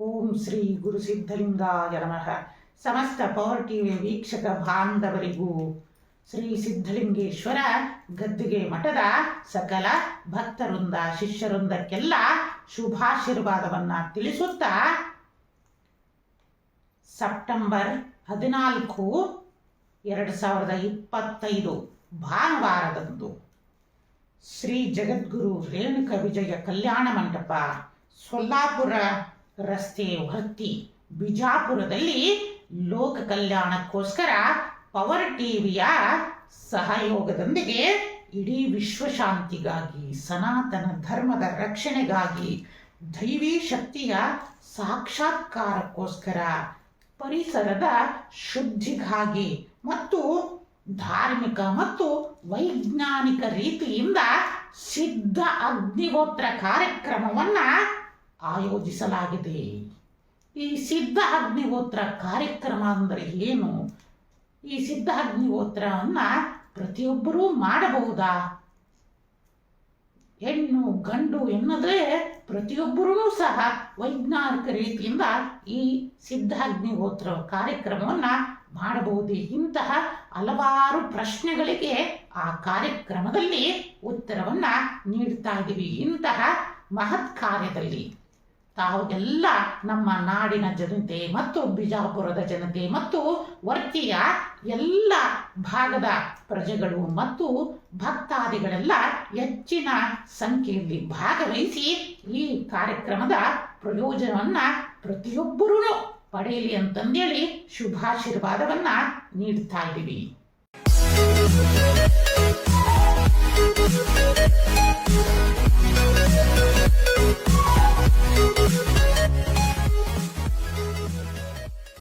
ಓಂ ಶ್ರೀ ಗುರು ಸಿದ್ಧಲಿಂಗಾಯ ನಮಃ. ಸಮಸ್ತ ಪವರ್ ವೀಕ್ಷಕ ಬಾಂಧವರಿಗೂ ಶ್ರೀ ಸಿದ್ಧಲಿಂಗೇಶ್ವರ ಗದ್ದಿಗೆ ಮಠದ ಸಕಲ ಭಕ್ತವೃಂದ ಶಿಷ್ಯರುಂದಕ್ಕೆಲ್ಲ ಶುಭಾಶೀರ್ವಾದವನ್ನು ತಿಳಿಸುತ್ತಾ ಸೆಪ್ಟೆಂಬರ್ ಹದಿನಾಲ್ಕು, ಎರಡು ಸಾವಿರದ ಇಪ್ಪತ್ತೈದು ಭಾನುವಾರದಂದು ಶ್ರೀ ಜಗದ್ಗುರು ರೇಣುಕ ವಿಜಯ ಕಲ್ಯಾಣ ಮಂಟಪ ಸೊಲ್ಲಾಪುರ ರಸ್ತೆ ಹೊತ್ತಿ ಬಿಜಾಪುರದಲ್ಲಿ ಲೋಕ ಕಲ್ಯಾಣಕ್ಕೋಸ್ಕರ ಪವರ್ ಟಿವಿಯ ಸಹಯೋಗದೊಂದಿಗೆ ಇಡೀ ವಿಶ್ವಶಾಂತಿಗಾಗಿ, ಸನಾತನ ಧರ್ಮದ ರಕ್ಷಣೆಗಾಗಿ, ದೈವಿ ಶಕ್ತಿಯ ಸಾಕ್ಷಾತ್ಕಾರಕ್ಕೋಸ್ಕರ ಪರಿಸರದ ಶುದ್ಧಿಗಾಗಿ ಮತ್ತು ಧಾರ್ಮಿಕ ಮತ್ತು ವೈಜ್ಞಾನಿಕ ರೀತಿಯಿಂದ ಸಿದ್ಧ ಅಗ್ನಿಹೋತ್ರ ಕಾರ್ಯಕ್ರಮವನ್ನ ಆಯೋಜಿಸಲಾಗಿದೆ. ಈ ಸಿದ್ಧ ಅಗ್ನಿಹೋತ್ರ ಕಾರ್ಯಕ್ರಮ ಅಂದರೆ ಏನು? ಈ ಸಿದ್ಧ ಅಗ್ನಿಹೋತ್ರವನ್ನು ಪ್ರತಿಯೊಬ್ಬರೂ ಮಾಡಬಹುದಾ? ಹೆಣ್ಣು, ಗಂಡು ಎನ್ನದೇ ಪ್ರತಿಯೊಬ್ಬರೂ ಸಹ ವೈಜ್ಞಾನಿಕ ರೀತಿಯಿಂದ ಈ ಸಿದ್ಧಾಗ್ನಿಹೋತ್ರ ಕಾರ್ಯಕ್ರಮವನ್ನು ಮಾಡಬಹುದೇ? ಇಂತಹ ಹಲವಾರು ಪ್ರಶ್ನೆಗಳಿಗೆ ಆ ಕಾರ್ಯಕ್ರಮದಲ್ಲಿ ಉತ್ತರವನ್ನು ನೀಡ್ತಾ ಇದ್ದೀವಿ. ಇಂತಹ ಮಹತ್ ಕಾರ್ಯದಲ್ಲಿ ತಾವು ಎಲ್ಲ ನಮ್ಮ ನಾಡಿನ ಜನತೆ ಮತ್ತು ಬಿಜಾಪುರದ ಜನತೆ ಮತ್ತು ವರ್ತಿಯ ಎಲ್ಲ ಭಾಗದ ಪ್ರಜೆಗಳು ಮತ್ತು ಭಕ್ತಾದಿಗಳೆಲ್ಲ ಹೆಚ್ಚಿನ ಸಂಖ್ಯೆಯಲ್ಲಿ ಭಾಗವಹಿಸಿ ಈ ಕಾರ್ಯಕ್ರಮದ ಪ್ರಯೋಜನವನ್ನು ಪ್ರತಿಯೊಬ್ಬರೂ ಪಡೆಯಲಿ ಅಂತಂದೇಳಿ ಶುಭಾಶೀರ್ವಾದವನ್ನು ನೀಡ್ತಾ ಇದ್ದೀವಿ.